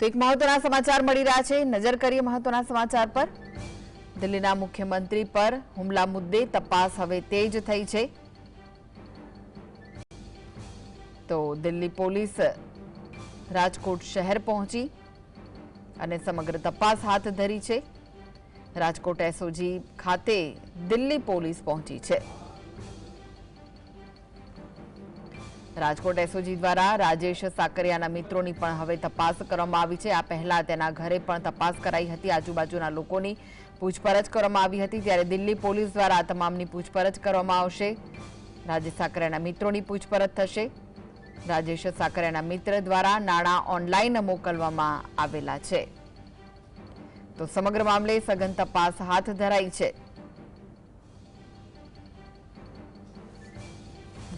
તો એક મહત્વના સમાચાર મળી રહ્યા છે. નજર કરીએ મહત્વના સમાચાર પર. દિલ્હીના મુખ્યમંત્રી પર હુમલા મુદ્દે તપાસ હવે તેજ થઈ છે. તો દિલ્હી પોલીસ રાજકોટ શહેર પહોંચી અને સમગ્ર તપાસ હાથ ધરી છે. રાજકોટ એસઓજી ખાતે દિલ્હી પોલીસ પહોંચી છે. રાજકોટ એસઓજી દ્વારા રાજેશ સાકરિયાના મિત્રોની પણ હવે તપાસ કરવામાં આવી છે. આ પહેલા તેના ઘરે પણ તપાસ કરાઈ હતી. આજુબાજુના લોકોની પૂછપરછ કરવામાં આવી હતી. ત્યારે દિલ્હી પોલીસ દ્વારા આ તમામની પૂછપરછ કરવામાં આવશે. રાજેશ સાકરિયાના મિત્રોની પૂછપરછ થશે. રાજેશ સાકરિયાના મિત્ર દ્વારા નાણાં ઓનલાઈન મોકલવામાં આવેલા છે. તો સમગ્ર મામલે સઘન તપાસ હાથ ધરાઈ છે.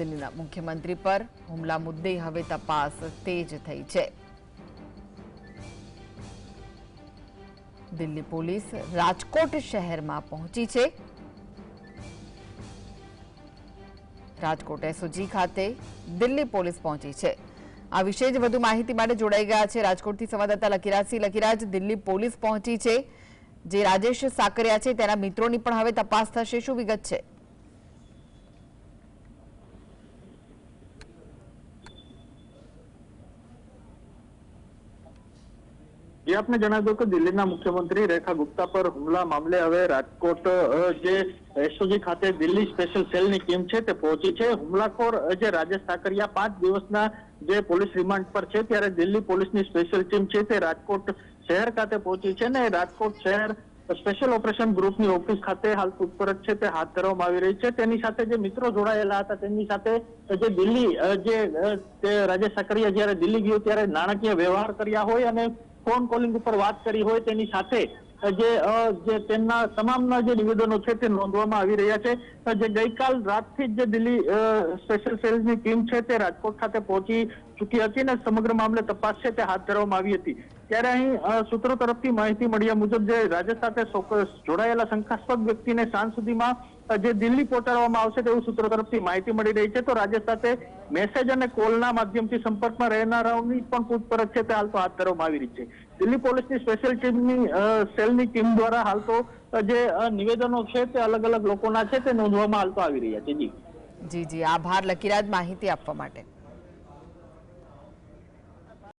દિલ્હીના મુખ્યમંત્રી પર હુમલા મુદ્દે હવે તપાસ તેજ થઈ છે. દિલ્હી પોલીસ રાજકોટ શહેરમાં પહોંચી છે. રાજકોટ એસઓજી ખાતે દિલ્હી પોલીસ પહોંચી છે. આ વિશે જ વધુ માહિતી માટે જોડાઈ ગયા છે રાજકોટથી સંવાદદાતા લકીરાજસિંહ લકીરાજ, દિલ્હી પોલીસ પહોંચી છે. જે રાજેશ સાકરિયા છે, તેના મિત્રોની પણ હવે તપાસ થશે. શું વિગત છે? જે આપને જણાવી કે દિલ્હીના મુખ્યમંત્રી રેખા ગુપ્તા પર હુમલા મામલે હવે રાજકોટ જે એસઓજી ખાતે દિલ્હી સ્પેશિયલ સેલની ટીમ છે તે પહોંચી છે. હુમલાખોર જે રાજેશ ઠાકરિયા પાંચ દિવસના જે પોલીસ રિમાન્ડ પર છે ત્યારે દિલ્હી પોલીસની સ્પેશિયલ ટીમ છે તે રાજકોટ શહેર ખાતે પહોંચી છે ને રાજકોટ શહેર સ્પેશિયલ ઓપરેશન ગ્રુપની ઓફિસ ખાતે હાલ પૂછપરછ છે તે હાથ ધરવામાં આવી રહી છે. તેની સાથે જે મિત્રો જોડાયેલા હતા તેમની સાથે જે દિલ્હી જે રાજેશ સાકરિયા જ્યારે દિલ્હી ગયો ત્યારે નાણાકીય વ્યવહાર કર્યા હોય અને ફોન કોલિંગ ઉપર વાત કરી હોય તેની સાથે જે જે તેમના તમામના જે નિવેદનો છે તે નોંધવામાં આવી રહ્યા છે. જે ગઈકાલ રાતથી જ જે દિલ્હી સ્પેશિયલ સેલ્સની ટીમ છે તે રાજકોટ ખાતે પહોંચી ચૂકી હતી અને સમગ્ર મામલે તપાસ છે તે હાથ ધરવામાં આવી હતી. ત્યારે અહીં સૂત્રો તરફથી માહિતી મળ્યા મુજબ જે રાજ્ય સાથે જોડાયેલા શંકાસ્પદ વ્યક્તિને સાંજ સુધીમાં જે દિલ્હી પહોંચાડવામાં આવશે તેવું સૂત્રો તરફથી માહિતી મળી રહી છે. તો રાજ્ય સાથે મેસેજ અને કોલના માધ્યમથી સંપર્કમાં રહેનારાઓની પણ પૂછપરછ છે તે હાલ તો હાથ ધરવામાં આવી રહી છે. દિલ્હી પોલીસની સ્પેશિયલ ટીમની સેલની ટીમ દ્વારા હાલ તો જે નિવેદનો છે તે અલગ અલગ લોકોના છે તે નોંધવામાં હાલ તો આવી રહ્યા છે. જી. જી જી. આભાર, લકીરાજ, માહિતી આપવા માટે.